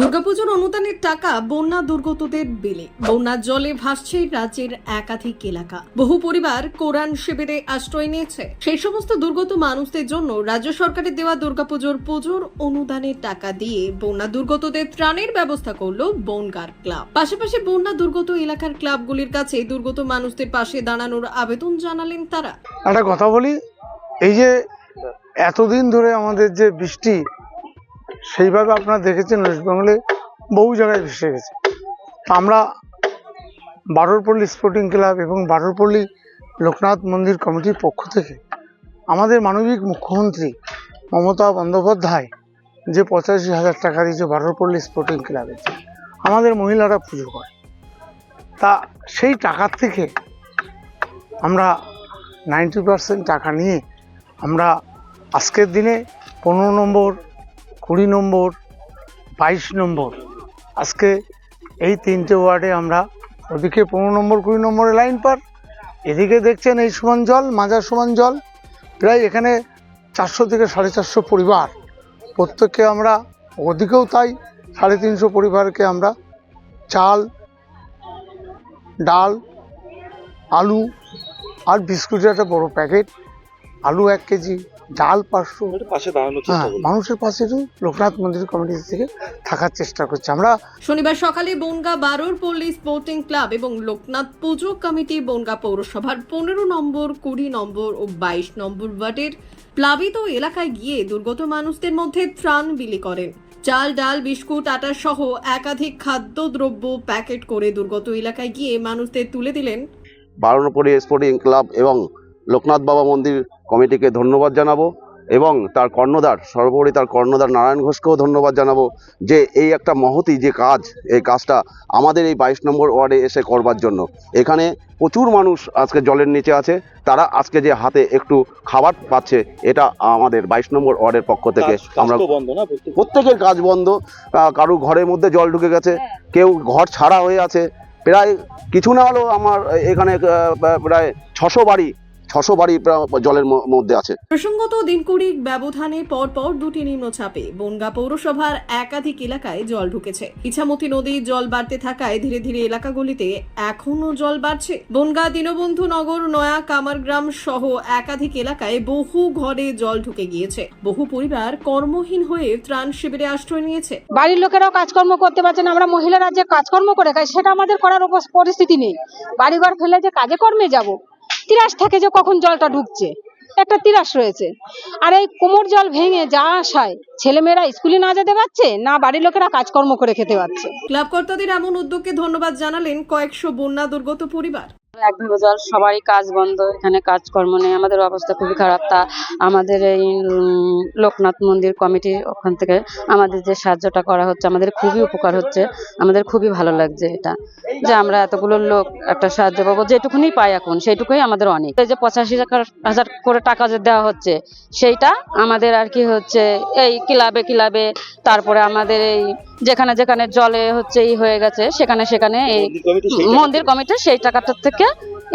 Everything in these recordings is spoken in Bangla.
দুর্গাপুজোর অনুদানের টাকা বন্যা দুর্গতদের বিলে। বন্যার জলে ভাসছে রাজ্যের একাধিক এলাকা। বহু পরিবার কোরআন শিবিরে আশ্রয় নিয়েছে। সেই সমস্ত দুর্গত মানুষদের জন্য রাজ্য সরকারের দেওয়া দুর্গাপুজোর পুজোর অনুদানের টাকা দিয়ে বন্যা দুর্গতদের ত্রাণের ব্যবস্থা করল বনগার ক্লাব। পাশাপাশি বন্যা দুর্গত এলাকার ক্লাবগুলির কাছে দুর্গত মানুষদের পাশে দাঁড়ানোর আবেদন জানালেন তারা। একটা কথা বলি, এই যে এতদিন ধরে আমাদের যে বৃষ্টি সেইভাবে আপনারা দেখেছেন ওয়েস্ট বেঙ্গলে বহু জায়গায় ভেসে গেছে। আমরা বারোরপল্লী স্পোর্টিং ক্লাব এবং বারোরপল্লী লোকনাথ মন্দির কমিটির পক্ষ থেকে আমাদের মানবিক মুখ্যমন্ত্রী মমতা বন্দ্যোপাধ্যায় যে পঁচাশি হাজার টাকা দিয়েছে বারোরপল্লী স্পোর্টিং ক্লাবে আমাদের মহিলারা পুজো করে। তা সেই টাকার থেকে আমরা নাইনটি টাকা নিয়ে আমরা আজকের দিনে পনেরো নম্বর কুড়ি নম্বর, বাইশ নম্বর। আজকে এই তিনটে ওয়ার্ডে আমরা ওদিকে পনেরো নম্বর, কুড়ি নম্বরে লাইন পার। এদিকে দেখছেন এই সমান জল, মাজার সমান জল, প্রায় এখানে চারশো থেকে সাড়ে চারশো পরিবার। প্রত্যেককে আমরা ওদিকেও তাই সাড়ে তিনশো পরিবারকে আমরা চাল, ডাল, আলু আর বিস্কুটের একটা বড় প্যাকেট। আলু এক কেজি ডাল একটু পাশে হ্যাঁ মানুষের পাশে লোকনাথ মন্দির কমিটি থেকে থাকার চেষ্টা করছি। আমরা শনিবার সকালে বনগা বারোর পল্লী স্পোর্টিং ক্লাব এবং লোকনাথ পুজো কমিটি বনগা পৌরসভার পনেরো নম্বর কুড়ি নম্বর ও বাইশ নম্বর ওয়ার্ডের প্লাবিত এলাকায় গিয়ে দুর্গত মানুষদের মধ্যে ত্রাণ বিলি করেন। চাল ডাল বিস্কুট আটা সহ একাধিক খাদ্যদ্রব্য প্যাকেট করে দুর্গত এলাকায় গিয়ে মানুষদের তুলে দিলেন। বারণপুরি স্পোর্টিং ক্লাব এবং লোকনাথ বাবা মন্দির কমিটিকে ধন্যবাদ জানাব এবং তার কর্ণধার সর্বোপরি তার কর্ণধার নারায়ণ ঘোষকেও ধন্যবাদ জানাব যে এই একটা মহতি যে কাজ এই কাজটা আমাদের এই বাইশ নম্বর ওয়ার্ডে এসে করবার জন্য। এখানে প্রচুর মানুষ আজকে জলের নিচে আছে তারা আজকে যে হাতে একটু খাবার পাচ্ছে এটা আমাদের বাইশ নম্বর ওয়ার্ডের পক্ষ থেকে আমরা প্রত্যেকের কাজ বন্ধ আহ, কারও ঘরের মধ্যে জল ঢুকে গেছে কেউ ঘর ছাড়া হয়ে আছে। প্রায় কিছু না হলেও আমার এখানে প্রায় ছশো বাড়ি ছশো বাড়ি জলের মধ্যে আছে। প্রসঙ্গত দিনকুড়ির ব্যবধানে পরপর দুটি নিম্নচাপে বনগা পৌরসভার একাধিক এলাকায় জল ঢুকেছে। ইছামতি নদীর জল বাড়তে থাকায় ধীরে ধীরে এলাকাগুলিতে এখনও জল বাড়ছে। বনগা দীনবন্ধু নগর নয়া কামারগ্রাম সহ একাধিক এলাকায় বহু ঘরে জল ঢুকে গিয়েছে। বহু পরিবার কর্মহীন হয়ে ত্রাণ শিবিরে আশ্রয় নিয়েছে। বাড়ির লোকেরাও কাজকর্ম করতে পারছে না। আমরা মহিলারা যে কাজকর্ম করে খাই সেটা আমাদের করার উপর পরিস্থিতি নেই। বাড়িঘর ফেলে যে কাজে কর্মে যাব তিরাস থাকে যে কখন জলটা ঢুকছে। একটা তিরাস রয়েছে। আর এই কোমর জল ভেঙে যা আসায় ছেলেমেয়েরা স্কুলে না যেতে পারছে, না বাড়ির লোকেরা কাজকর্ম করে খেতে পারছে। ক্লাব কর্তাদের এমন উদ্যোগকে ধন্যবাদ জানালেন কয়েকশো বন্যা দুর্গত পরিবার। একভাবে জল সবারই কাজ বন্ধ, এখানে কাজকর্ম নেই, আমাদের অবস্থা খুবই খারাপ। তা আমাদের এই লোকনাথ মন্দির কমিটি ওখান থেকে আমাদের যে সাহায্যটা করা হচ্ছে, আমাদের খুবই উপকার হচ্ছে, আমাদের খুবই ভালো লাগছে এটা। যে আমরা এতগুলো লোক একটা সাহায্য পাবো, যেটুকুনি পাই এখন, সেইটুকুই আমাদের অনেক। এই যে পঁচাশি হাজার করে টাকা যে দেওয়া হচ্ছে, সেইটা আমাদের আর কি হচ্ছে, এই ক্লাবে ক্লাবে, তারপরে আমাদের এই যেখানে যেখানে জলে হচ্ছে এই হয়ে গেছে সেখানে সেখানে এই মন্দির কমিটি সেই টাকাটার থেকে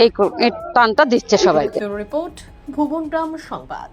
এই এই টানটা দিচ্ছে সবাইকে। রিপোর্ট ভুবনগ্রাম সংবাদ।